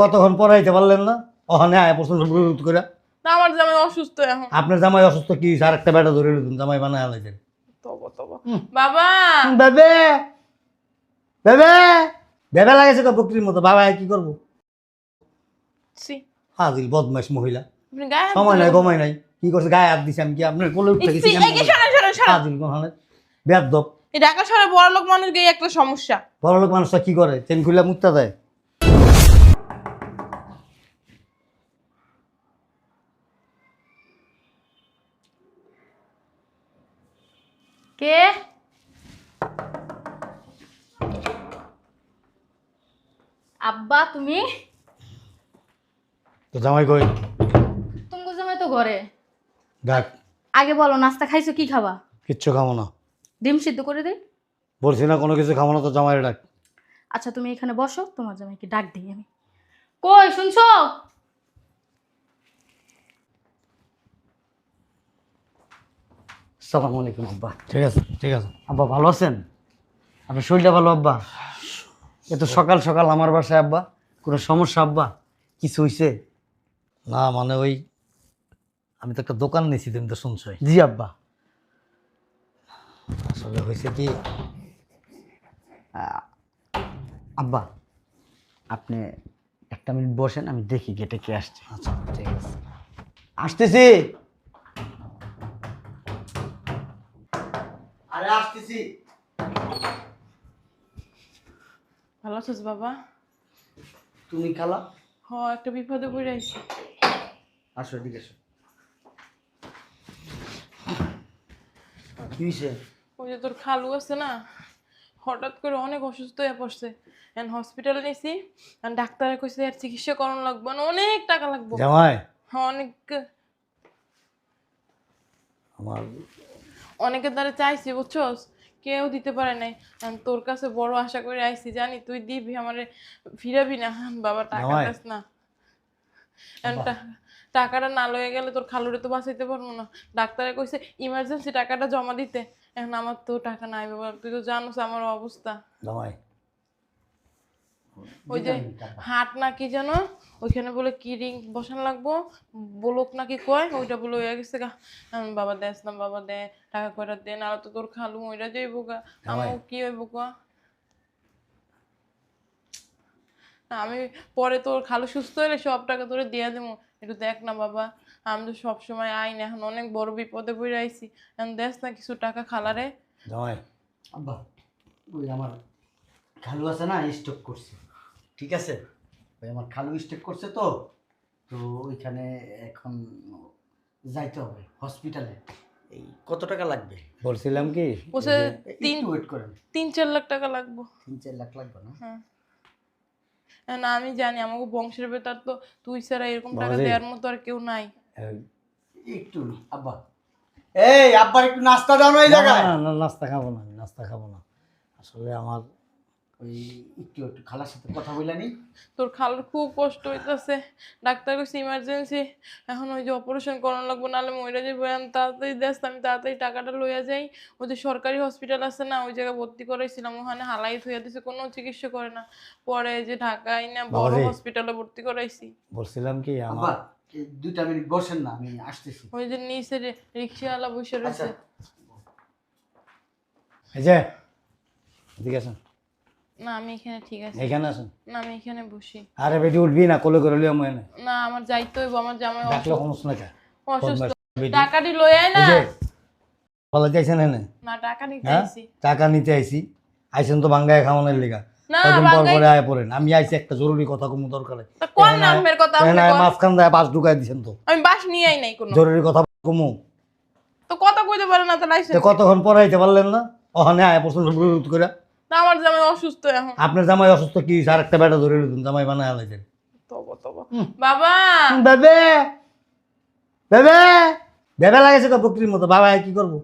কতক্ষণ পড়াইতে পারলেন না? ওখানে আয় পছন্দ করে। না আমার জামাই অসুস্থ এখন। আপনার জামাই অসুস্থ কি? আর একটা বেটা ধরে লুতুন জামাই বানায় আলাইছেন তবো তবো। বাবা! বেবে! বেবে! বেবে লাগাইছে তো বকরির মতো। বাবা কি করব? ছি, হাজিল বদমাইশ মহিলা। গায়ে হাত সময় নাই। গমাই নাই। কি করছে? গায়ে হাত দিছে আমি কি? আপনার কোলে উঠতে গেছি। হাজিল কোহানে বেদব এই ঢাকা শহরে বড় লোক মানুষ গিয়ে একটা সমস্যা। বড় লোক মানুষটা কি করে? চেন খুলে মুক্তা দেয়? আব্বা তুমি? তো জামাই কই? তুমি জামাই তো ঘরে। ডাক আগে বলো নাস্তা খাইছো কি খাবা? কিচ্ছু খাব না। ডিম সিদ্ধ করে দিই বলছি না কোনো কিছু খাব না তো জামাই ডাক। আচ্ছা তুমি এখানে বসো তোমার জামাইকে ডাক দিই আমি। কই শুনছো? সালাম আলাইকুম আব্বা। ঠিক আছে ঠিক আছে। আব্বা ভালো আছেন? আপনার শরীরটা ভালো আব্বা? এত সকাল সকাল আমার বাসায় আব্বা। কোনো সমস্যা আব্বা? কিছু হইছে? না মানে ওই আমি তো একটা দোকান নিয়েছি তুমি তো শুনছোই জি আব্বা। আসলে হয়েছে কি আব্বা আপনি একটা মিনিট বসেন আমি দেখি গেটে কে আসছে। আচ্ছা ঠিক আছে। আসতেছি! আরে আসতেছি। ভালো আছিস বাবা? তুমি খালা? হ একটা বিপদে পড়ে আইছি। আসো এদিকে এসো কি হয়েছে ওই যে তোর খালু আছে না হঠাৎ করে অনেক অসুস্থ হয়ে পড়ছে। এখন হসপিটালে নিয়েছি ডাক্তারে কইছে আর চিকিৎসা করানো লাগবে না অনেক টাকা লাগবে। জামাই? হ্যাঁ অনেক। আমার অনেকের দ্বারা চাইছি বুঝছস? কেউ দিতে পারে নাই। আমি তোর কাছে বড় আশা করে আইছি জানি তুই দিবি আমারে ফিরাবি না। বাবা টাকা। দাস না। টাকাটা না লয়ে গেলে তোর খালুরে তো বাঁচাইতে পারব না। ডাক্তারে কইছে ইমার্জেন্সি টাকাটা জমা দিতে। এখন আমার তো টাকা নাই বাবা তুই তো জানোস আমার অবস্থা। ওই যে হাট না কি জানো ওইখানে বলে কি রিং বসান লাগবো বলক নাকি কয় ওইটা বলে হয়ে গেছে গা। বাবা দেস না বাবা দে টাকা কয়টা দে না তো তোর খালু ওইটা যাইব গা। আমার কি হইব গা আমি পরে তোর খালু সুস্থ হলে সব টাকা তোরে দিয়ে দেবো। একটু দেখ না বাবা। আমি তো সবসময় আই না এখন অনেক বড় বিপদে পড়ে আইছি। এখন দেখ না কিছু টাকা খালারে। আব্বা ওই আমার খালু আছে না স্টক করছে। ঠিক আছে? ওই আমার খালু স্টক করছে তো তো ওইখানে এখন যাইতে হবে হসপিটালে এই কত টাকা লাগবে? বলছিলাম কি বসে তিন একটু ওয়েট করেন। তিন চার লাখ টাকা লাগবো। তিন চার লাখ লাগবে না? হ্যাঁ। না আমি জানি আমাকে বংশের ভেতর তো তুই ছাড়া এরকম টাকা দেওয়ার মতো আর কেউ নাই। একটু আব্বা। এই আব্বার একটু নাস্তা দাও না এই জায়গায়। না, না, নাস্তা খাব না আমি নাস্তা খাব না। আসলে আমার ওই একটু একটু খালার সাথে কথা বলে নি তোর খালুর খুব কষ্ট হইতাছে। ডাক্তার কইছে ইমার্জেন্সি এখন ওই যে অপারেশন করানো লাগবো নাহলে মইরা যাব এখন তাড়াতাড়ি দেখ আমি তাড়াতাড়ি টাকাটা লইয়া যাই। ওই যে সরকারি হসপিটাল আছে না ওই জায়গায় ভর্তি করাইছিলাম। ওখানে হালাই থইয়া দিছে কোনো চিকিৎসা করে না। পরে যে ঢাকায় না বড় হসপিটালে ভর্তি করাইছি। বলছিলাম কি আমার দুইটা মিনিট বসেন না আমি আসতেছি। ওই যে নিচে রিক্সাওয়ালা বসে রয়েছে। আচ্ছা। এই যে এদিকে আসুন। না আমি এখানে ঠিক আছে। এখানে আসুন না আমি এখানে বসি। আরে বেটি উঠবি না কোলে করে লিও মনে না। আমার যাইতে হইব আমার জামাই ডাকলে কোনো শুনে কে? অসুস্থ। টাকাটি লই না। বলা যাইছেন এনে? না টাকা নিতে আইছি। টাকা নিতে আইছি। আইছেন তো বাঙ্গায় খাওয়ানোর লেগা। পর পরে আয় পড়েন। আমি আইছি একটা জরুরি কথা কমু দরকার। কথা মাঝখান দেয় পাঁচ ঢুকাই দিছেন তো। আমি বাস নিয়ে আই নাই কোনো। জরুরি কথা কমু। তো কথা কইতে পারে না তো লাইসেন্স কতক্ষণ পড়াইতে পারলেন না? ওখানে আয় পছন্দ করে। না আমার জামাই অসুস্থ এখন। আপনার জামাই অসুস্থ কি? আর একটা বেটা ধরে জামাই বানায় আলাইছেন তব তব। বাবা! বেবে! বেবে! বেবে লাগাইছে তো বকরির মতো। বাবা কি করব?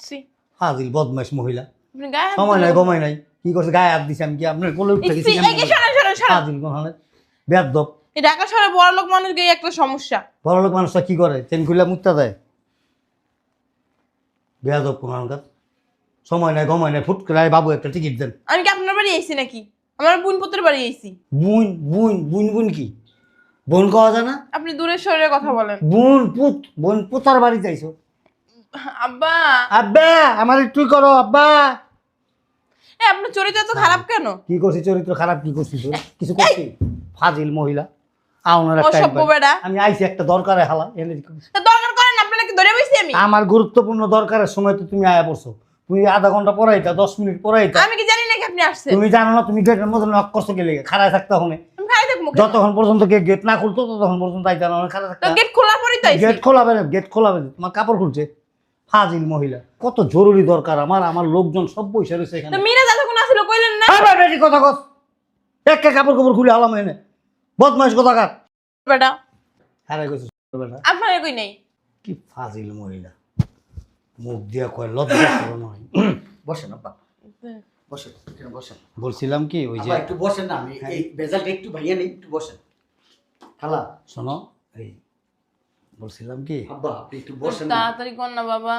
সি হাজিল বদমাইশ মহিলা। গায়ে সময় নাই। গমাই নাই। কি করছে? গায়ে হাত দিছে আমি কি আপনার কোলে গেছি। হাজিল বেদব এই ঢাকা শহরে বড় লোক মানুষ গিয়ে একটা সমস্যা। বড় লোক মানুষটা কি করে? চেন খুলে মুক্তা দেয়। বেয়াদব কোন সময় নাই গমাই নাই ফুট করে বাবু একটা টিকিট দেন। আমি কি আপনার বাড়ি আইছি নাকি? আমার বোন পুত্রের বাড়ি আইছি। বুন বুন বুন বুন কি? বোন কওয়া যায় না? আপনি দূরের শরীরে কথা বলেন। বোন পুত বোন পুতার বাড়ি যাইছো। আব্বা! আব্বা আমার একটু করো আব্বা। এ আপনার চরিত্র তো খারাপ কেন? কি করছি চরিত্র খারাপ কি করছি তোর? কিছু করছি ফাজিল মহিলা। আউনার একটা আমি আইছি একটা দরকারে হালা এনে দরকার করেন আপনারা কি ধরে বইছি আমি? আমার গুরুত্বপূর্ণ দরকারের সময় তো তুমি আয়া পড়ছো। তুমি আধা ঘণ্টা পরে এটা দশ মিনিট পরে এটা আমি কি জানি নাকি আপনি আসছেন। তুমি জানো না তুমি গেটের মধ্যে নক করছ গেলে খাড়ায় থাকতে থাকব যতক্ষণ পর্যন্ত কে গেট না খুলতো ততক্ষণ পর্যন্ত আইতা না খাড়া থাকতে গেট খোলার পরেই তো আইছি। গেট খোলাবে না গেট খোলাবে না তোমার কাপড় খুলছে? ফাজিল মহিলা কত জরুরি দরকার আমার আমার লোকজন সব বসে রয়েছে এখানে। তো মিরা যতক্ষণ আসছিল কইলেন না? এই বেটা, কথা কস? একটা কাপড় কাপড় খুলে আলাম এনে। বদমাইশ কথা কার বেটা। হারাই গেছে বেটা। আপনার কই নাই। কি ফাজিল মহিলা। মুখ দিয়া কয় লজ্জা করো নয় বসেন আব্বা। বসেন এখানে বসেন। বলছিলাম কি ওই যে আব্বা একটু বসেন না আমি এই বেজালটা একটু ভাইয়া নেই একটু বসেন। খালা শোনো এই বলছিলাম কি আব্বা আপনি একটু বসেন না। তাড়াতাড়ি কর না বাবা।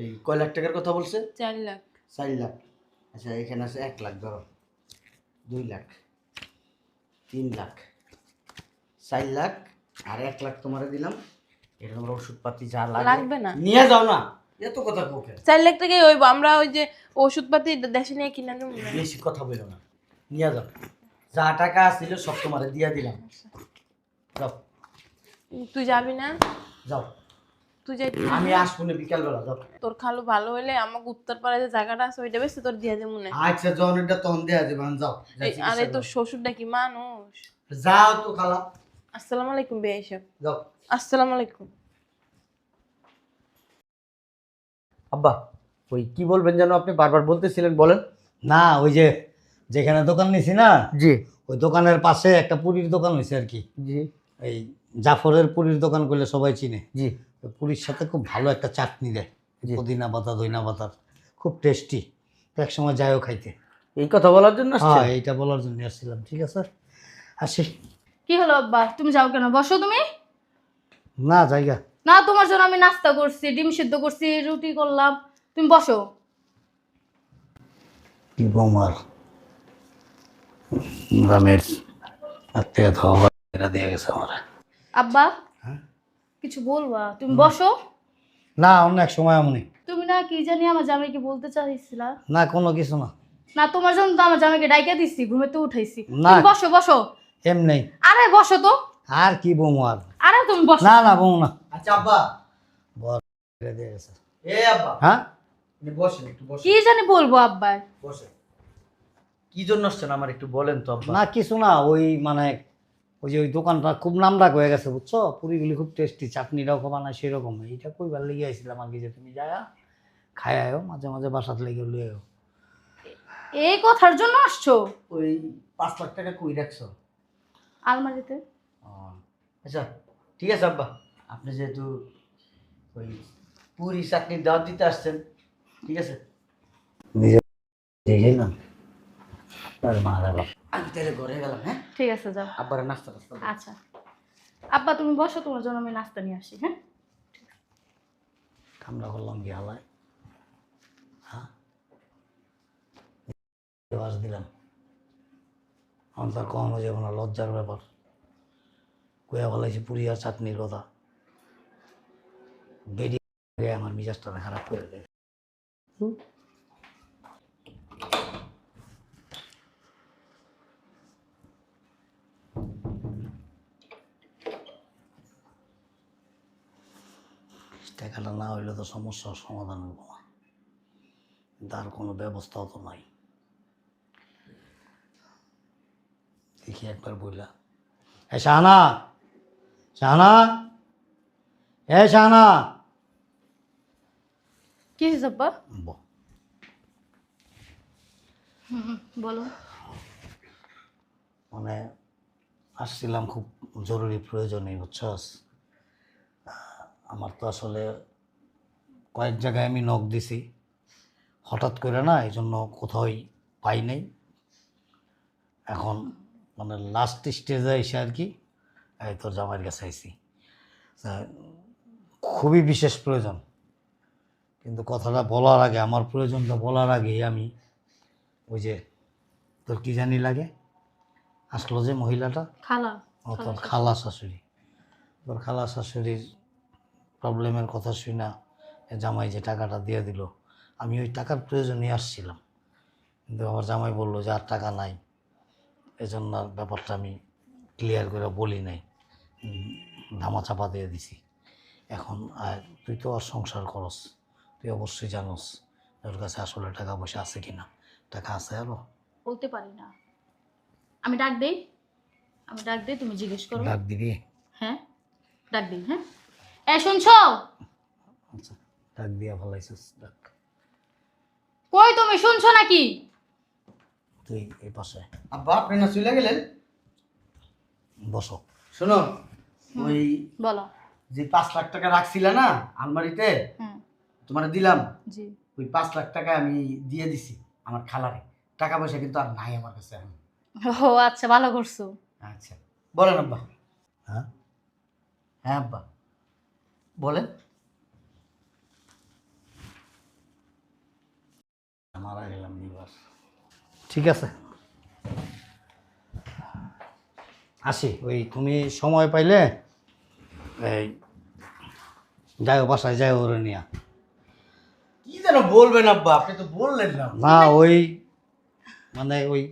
এই কয় লাখ টাকার কথা বলছে? চার লাখ। চার লাখ। আচ্ছা এখানে আছে এক লাখ ধরো। দুই লাখ তিন লাখ চার লাখ আর এক লাখ তোমারে দিলাম। এটা তোমার ওষুধপাতি যা লাগে। লাগবে না। নিয়ে যাও না। এত কথা কোকে চার লাখ টাকাই হইব আমরা ওই যে ওষুধপাতি দেশে নিয়ে কিনে বেশি কথা বলো না। নিয়ে যাও। যা টাকা আসছিল সব তোমারে দিয়ে দিলাম। যাও। তুই যাবি না? যাও। তুই যাই আমি আসব না বিকালবেলা যাও। তোর খালু ভালো হইলে আমাকে যে জায়গাটা আছে ওইটা বেশি তোর দিয়ে দেবো না। আচ্ছা এটা তখন যাও। এই- তোর শ্বশুরটা কি মানুষ? যাও তো খালা। আসসালামু আলাইকুম বে যাও। আসসালামু আলাইকুম। আব্বা ওই কি বলবেন যেন আপনি বারবার বলতেছিলেন বলেন। না ওই যে যেখানে দোকান নিছি না জি। ওই দোকানের পাশে একটা পুরীর দোকান হয়েছে আর কি। জি। এই জাফরের পুরীর দোকান করলে সবাই চিনে। জি। ওই পুরীর সাথে খুব ভালো একটা চাটনি দেয়। পুদিনা পাতা দইনা পাতার খুব টেস্টি এক সময় যাইও খাইতে। এই কথা বলার জন্য? হ্যাঁ এইটা বলার জন্য আসছিলাম ঠিক আছে? আসি। কি হলো আব্বা? তুমি যাও কেন? বসো তুমি। না জায়গা না তোমার জন্য আমি নাস্তা করছি ডিম সিদ্ধ করছি রুটি করলাম। তুমি বসো। কি বৌমার? গ্রামের আত্মীয় খাওয়া দিয়ে গেছে আমার। আব্বা হ্যাঁ? কিছু বলবা? তুমি বসো। না অন্য এক সময় এমনই তুমি না কি জানি আমার জামাইকে বলতে চাইছিলা? না কোনো কিছু না। না তোমার জন্য তো আমার জামাইকে ডাইকা দিচ্ছি ঘুমেতে উঠাইছি। না। বসো বসো। এমনি। আরে বসো তো। আর কি বৌমার? আরে তুমি বসো। না না বৌ না। আব্বা বর দিয়ে গেছে এ আব্বা। হ্যাঁ? বসেন একটু বসেন। কি জানি বলব আব্বা বসেন। কি জন্য আসছেন আমার একটু বলেন তো আব্বা। না কিছু না ওই মানে ওই যে ওই দোকানটা খুব নামডাক হয়ে গেছে বুঝছ? পুরিগুলি খুব টেস্টি চাটনিটাও খুব বানায় সেরকম। এইটা কইবার লেগে আইছিলাম আর কি যে তুমি যায়া খাই আয়ো মাঝে মাঝে বাসাত লেগে লুয়ে আয়ো। এই কথার জন্য আসছো? ওই পাঁচ লাখ টাকা কই রাখছো? আলমারিতে। আচ্ছা ঠিক আছে আব্বা। আপনি যেহেতু ওই পুরি চাটনি দাওয়াত দিতে আসছেন ঠিক আছে? দেখে না তার মা বাবা আমি তাহলে ঘরে গেলাম হ্যাঁ? ঠিক আছে যাও। আব্বার নাস্তা টাস্তা দাও। আচ্ছা। আব্বা তুমি বসো তোমার জন্য আমি নাস্তা নিয়ে আসি হ্যাঁ? কামড়া করলাম কি হালায়? হ্যাঁ? বাস দিলাম। আমার তার কমানো যাবে না লজ্জার ব্যাপার। কয়া বলাইছি পুরি আর চাটনির কথা। বেরিয়ে আমার মিজাজটা খারাপ করে দেয়। টাকাটা না হইলে তো সমস্যার সমাধান হইব না। তার কোনো ব্যবস্থাও তো নাই। দেখি একবার বইলা। এ শাহানা! শাহানা! এ শাহানা। কি হয়েছে আব্বা? বলো। মানে আসছিলাম খুব জরুরি প্রয়োজনেই বুঝছস? আমার তো আসলে কয়েক জায়গায় আমি নখ দিছি। হঠাৎ করে না এই জন্য কোথাওই পাই নাই। এখন মানে লাস্ট স্টেজে এসে আর কি এই তোর জামাইয়ের কাছে আইছি। তা খুবই বিশেষ প্রয়োজন। কিন্তু কথাটা বলার আগে আমার প্রয়োজনটা বলার আগেই আমি ওই যে তোর কি জানি লাগে? আসলো যে মহিলাটা? খালা। ও তোর খালা শাশুড়ি। তোর খালা শাশুড়ির প্রবলেমের কথা শুনা জামাই যে টাকাটা দিয়ে দিল। আমি ওই টাকার প্রয়োজনে আসছিলাম। কিন্তু আমার জামাই বলল যে আর টাকা নাই। এজন্য আর ব্যাপারটা আমি ক্লিয়ার করে বলি নাই। উম, ধামা চাপা দিয়ে দিছি। এখন তুই তো আর সংসার করস তুই অবশ্যই জানোস ওর কাছে আসলে টাকা পয়সা আছে কিনা। টাকা আছে আরও? বলতে পারি না। আমি ডাক দেই। আমি ডাক দেই তুমি জিজ্ঞেস করো। ডাক দিবি? হ্যাঁ ডাক দিই হ্যাঁ। এ শুনছো? আচ্ছা ডাক দিয়া ফেলাইছিস ডাক। কই তুমি শুনছো নাকি? তুই এই পাশে। আব্বা আপনি না চলে গেলেন? বসো। শোনো ওই বলো। যে পাঁচ লাখ টাকা রাখছিলে না আলমারিতে হ্যাঁ তোমার দিলাম। জি। ওই পাঁচ লাখ টাকা আমি দিয়ে দিছি আমার খালারে। টাকা পয়সা কিন্তু আর নাই আমার কাছে এখন। ও আচ্ছা ভালো করছ। আচ্ছা। বলেন আব্বা। হ্যাঁ? হ্যাঁ আব্বা। বলেন। মারা গেলাম দুবার ঠিক আছে। আসি ওই তুমি সময় পাইলে এই যাও বাসায় যাও ওরে নিয়া। কি যেন বলবেন আব্বা আপনি তো বললেন না। না ওই মানে ওই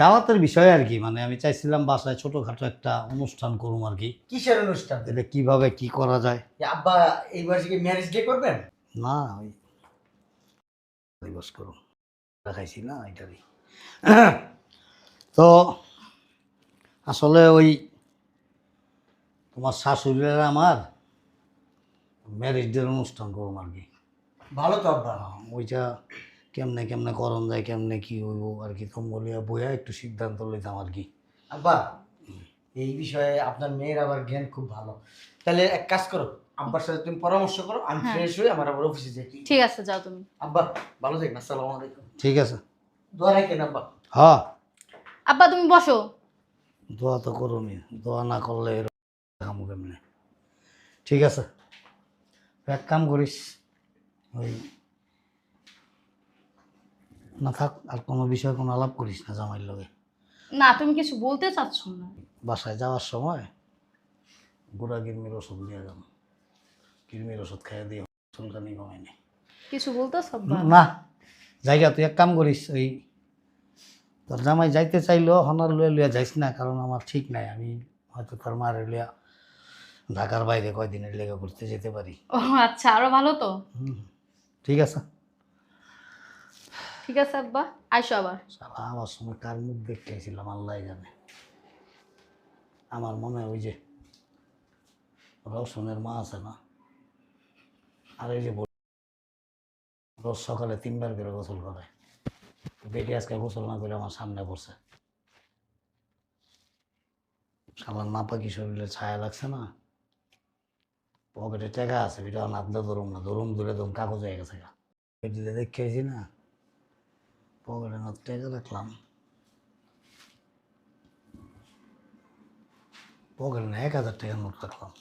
দাওয়াতের বিষয় আর কি মানে আমি চাইছিলাম বাসায় ছোটোখাটো একটা অনুষ্ঠান করুম আর কি। কিসের অনুষ্ঠান? এটা কীভাবে কি করা যায়? আব্বা এইবার কি ম্যারেজ ডে করবেন? না ওই দিবস করুন দেখাইছি না এটারই তো আসলে ওই তোমার শাশুড়ির আমার ম্যারেজ ডের অনুষ্ঠান করুম আর কি। ভালো তো আব্বা। ওইটা কেমনে কেমনে করণ যায় কেমনে কি হইব আর কি তো বলিয়া বইয়া একটু সিদ্ধান্ত লইতাম আর কি। আব্বা এই বিষয়ে আপনার মেয়ের আবার জ্ঞান খুব ভালো। তাহলে এক কাজ করো আব্বার সাথে তুমি পরামর্শ করো আমি হ্যাঁ। ফ্রেশ হয়ে আমার আবার অফিসে যাই। ঠিক আছে যাও তুমি। আব্বা ভালো থাকেন আসসালামু আলাইকুম। ঠিক আছে। দোয়া রাখেন আব্বা। হ্যাঁ। আব্বা তুমি বসো। দোয়া তো করুমি দোয়া না করলে কেমনে? ঠিক আছে। এক কাম করিস ওই না থাক আর কোনো বিষয়ে কোনো আলাপ করিস না জামাইয়ের লগে। না তুমি কিছু বলতে চাচ্ছ না। বাসায় যাওয়ার সময় গোড়া কিরমির ওষুধ নিয়ে যাম কিরমির ওষুধ খাইয়ে দিয়ে চুলকানি কমায়নি কিছু বলতেছ আব্বা না। জায়গা তুই এক কাম করিস ওই তোর জামাই যাইতে চাইলেও হনার লুয়ে লুয়া যাইস না কারণ আমার ঠিক নাই। আমি হয়তো তোর মারে লুয়া ঢাকার বাইরে কয়দিনের লেগে ঘুরতে যেতে পারি। ও আচ্ছা আরও ভালো তো? হুম, ঠিক আছে। ঠিক আছে আব্বা আইসো আবার। সালা আমার সময় কার মুখ দেখতেছিলাম আল্লাহ জানে। আমার মনে হয় ওই যে রওশনের মা আছে না? আর ওই যে বল- রোজ সকালে তিনবার করে গোসল করে। বেটি আজকে গোসল না করে আমার সামনে পড়ছে। সালার নাপাকি শরীরে ছায়া লাগছে না? পকেটে টাকা আছে এটা নাপদা ধরুম না, ধরুম, ধরে ধরুম, কাগজ হয়ে গেছে গা। বেটিতে দেখেছি না, পকেটে না টাকা রাখলাম। পকেটে না এক হাজার টাকার নোট রাখলাম।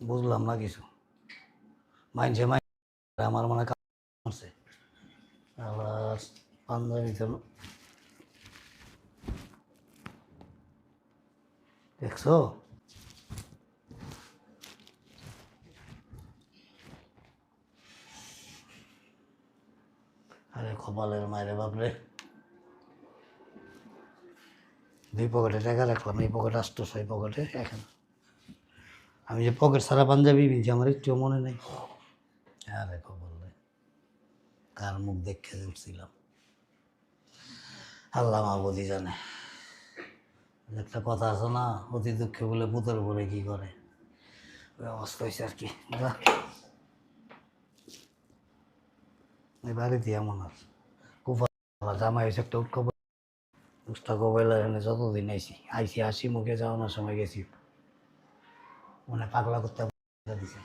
বুঝলাম না কিছু। মাইনছে মাইন আমার মনে আবার পাঞ্জাবি দেখছ আরে কপালের মায়ের বাপরে। দুই পকেটে টাকা রাখলাম, এই পকেটে আসতেছে এই পকেটে এখন। আমি যে পকেট সারা পাঞ্জাবি বিনছি আমার একটু মনে নেই। আরে খবর রে কার মুখ দেখে উঠছিলাম। আল্লাহ মাহবুদি জানে। একটা কথা আছে না, অতি দুঃখে বলে পুতের উপরে কি করে? ওই অবস্থা হয়েছে আর কি। এই বাড়িতে এমন আর। খুব জামাই হয়েছে একটা উৎকব উষ্টা কবাইলা এখানে যতদিন আইছি আইসি হাসি মুখে যাওয়ানোর সময় গেছি। মানে পাগলা করতে দিছে।